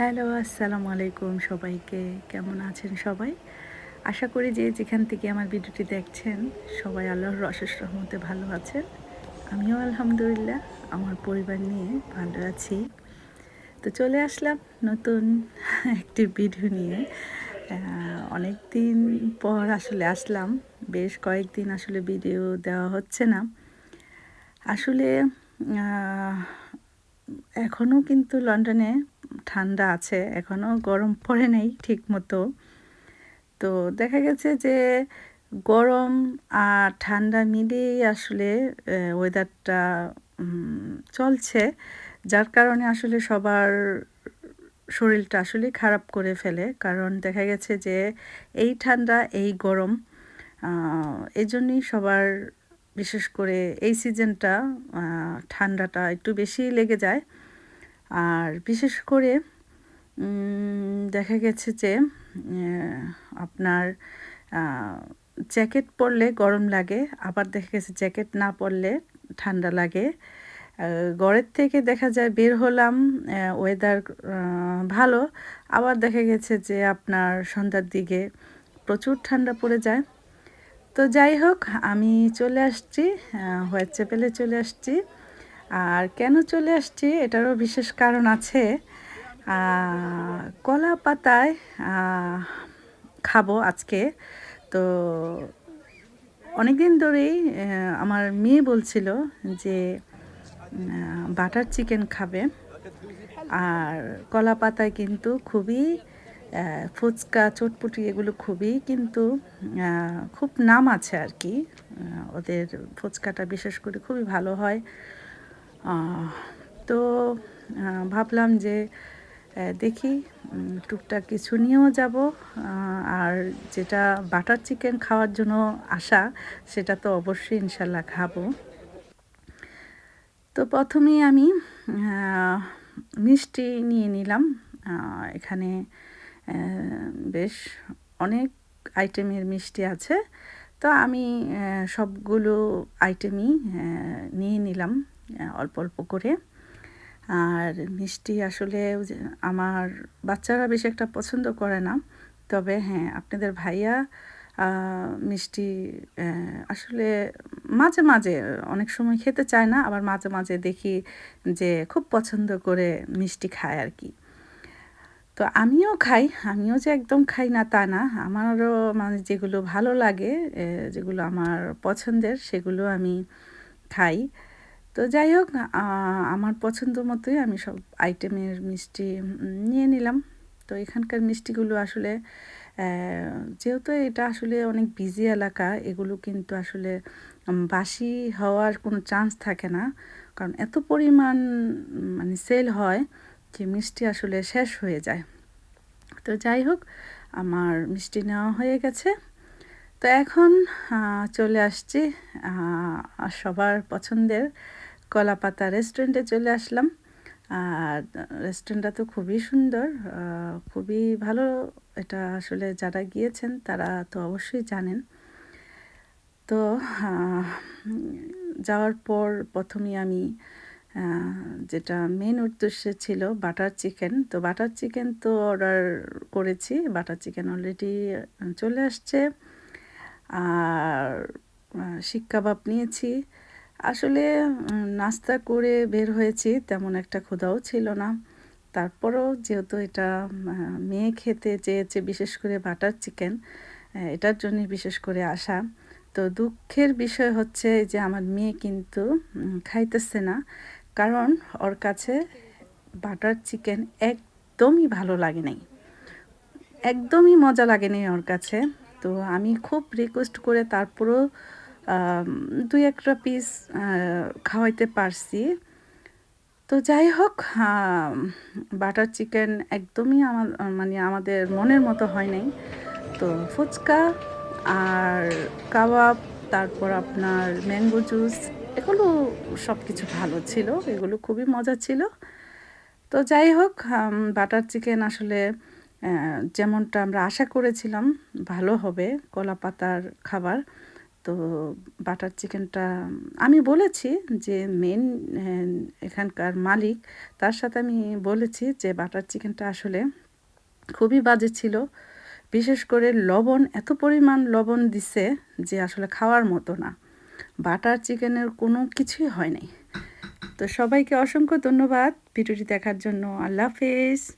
Hello, আসসালামু আলাইকুম সবাইকে। কেমন আছেন সবাই? আশা করি যে যেখান থেকে আমার ভিডিওটি দেখছেন, সবাই আল্লাহর অশেষ রহমতে ভালো আছেন। আমিও আলহামদুলিল্লাহ, আমার পরিবার নিয়ে ভালো আছি। তো চলে আসলাম নতুন একটি ভিডিও নিয়ে। অনেক দিন পর আসলে আসলাম, বেশ কয়েকদিন আসলে ভিডিও দেওয়া হচ্ছে না। আসলে এখনও কিন্তু লন্ডনে ঠান্ডা আছে, এখনও গরম পড়ে নেই ঠিক মতো তো দেখা গেছে যে গরম আর ঠান্ডা মিলিয়েই আসলে ওয়েদারটা চলছে, যার কারণে আসলে সবার শরীরটা আসলে খারাপ করে ফেলে। কারণ দেখা গেছে যে এই ঠান্ডা, এই গরম এই জন্যই সবার বিশেষ করে এই সিজনটা ঠান্ডাটা একটু বেশি লেগে যায়। আর বিশেষ করে দেখা গেছে যে আপনার জ্যাকেট পরলে গরম লাগে, আবার দেখা গেছে জ্যাকেট না পরলে ঠান্ডা লাগে। ঘরের থেকে দেখা যায় বের হলাম ওয়েদার ভালো, আবার দেখা গেছে যে আপনার সন্ধ্যার দিকে প্রচুর ঠান্ডা পড়ে যায়। তো যাই হোক, আমি চলে আসছি হোয়াইট চ্যাপেলে চলে আসছি। আর কেন চলে আসছি এটারও বিশেষ কারণ আছে কলা পাতায় খাব আজকে। তো অনেক দিন ধরেই আমার মেয়ে বলছিল যে বাটার চিকেন খাবে। আর কলা পাতায় কিন্তু খুবই ফুচকা, চটপুটি এগুলো খুবই, কিন্তু খুব নাম আছে আর কি। ওদের ফুচকাটা বিশেষ করে খুবই ভালো হয়। তো ভাবলাম যে দেখি টুকটাক কিছু নিয়েও যাব। আর যেটা বাটার চিকেন খাওয়ার জন্য আসা সেটা তো অবশ্যই ইনশাল্লাহ খাব। তো প্রথমেই আমি মিষ্টি নিয়ে নিলাম। এখানে বেশ অনেক আইটেমের মিষ্টি আছে। তো আমি সবগুলো আইটেমই নিয়ে নিলাম। অল্প অল্প করে। আর মিষ্টি আসলে আমার বাচ্চারা বেশি একটা পছন্দ করে না। তবে হ্যাঁ আপনাদের ভাইয়া মিষ্টি আসলে মাঝে মাঝে, অনেক সময় খেতে চায় না, আবার মাঝে মাঝে দেখি যে খুব পছন্দ করে মিষ্টি খায় আর কি। তো আমিও খাই, আমিও যে একদম খাই না তা না। আমারও মানে যেগুলো ভালো লাগে যেগুলো আমার পছন্দের, সেগুলো আমি খাই। তো যাই হোক আমার পছন্দ মতোই আমি সব আইটেমের মিষ্টি নিয়ে নিলাম। তো এখানকার মিষ্টিগুলো আসলে যেহেতু এটা আসলে অনেক বিজি এলাকা, এগুলো কিন্তু আসলে বাসি হওয়ার কোনো চান্স থাকে না। কারণ এত পরিমাণ মানে সেল হয় যে মিষ্টি আসলে শেষ হয়ে যায়। তো যাই হোক, আমার মিষ্টি নেওয়া হয়ে গেছে। তো এখন চলে আসছি সবার পছন্দের কলাপাতা রেস্টুরেন্টে চলে আসলাম। আর রেস্টুরেন্টটা তো খুবই সুন্দর খুবই ভালো। এটা আসলে যারা গিয়েছেন তারা তো অবশ্যই জানেন। তো যাওয়ার পর প্রথমেই আমি যেটা মেন উদ্দেশ্যে ছিল বাটার চিকেন তো বাটার চিকেন তো অর্ডার করেছি বাটার চিকেন অলরেডি চলে আসছে। আর শিক নিয়েছি। আসলে নাস্তা করে বের হয়েছি, তেমন একটা ক্ষুধাও ছিল না। তারপরও যেহেতু এটা মেয়ে খেতে চেয়েছে, বিশেষ করে বাটার চিকেন এটার জন্যই বিশেষ করে আসা। তো দুঃখের বিষয় হচ্ছে যে আমার মেয়ে কিন্তু খাইতেছে না। কারণ ওর কাছে বাটার চিকেন একদমই ভালো লাগে নাই। একদমই মজা লাগেনি ওর কাছে। তো আমি খুব রিকোয়েস্ট করে তারপরও দুই একটা পিস খাওয়াইতে পারছি। তো যাই হোক বাটার চিকেন একদমই আমার মানে আমাদের মনের মতো হয় নাই। তো ফুচকা আর কাবাব, তারপর আপনার ম্যাঙ্গো জুস এগুলো সব কিছু ভালো ছিল, এগুলো খুবই মজা ছিল। তো যাই হোক বাটার চিকেন আসলে যেমনটা আমরা আশা করেছিলাম, ভালো হবে কলা পাতার খাবার। তো বাটার চিকেনটা, আমি বলেছি যে মেন এখানকার মালিক, তার সাথে আমি বলেছি যে বাটার চিকেনটা আসলে খুবই বাজে ছিল। বিশেষ করে লবণ, এত পরিমাণ লবণ দিছে যে আসলে খাওয়ার মতো না। বাটার চিকেনের কোনো কিছুই হয় নাই। তো সবাইকে অসংখ্য ধন্যবাদ ভিডিওটি দেখার জন্য। আল্লাহ হাফেজ।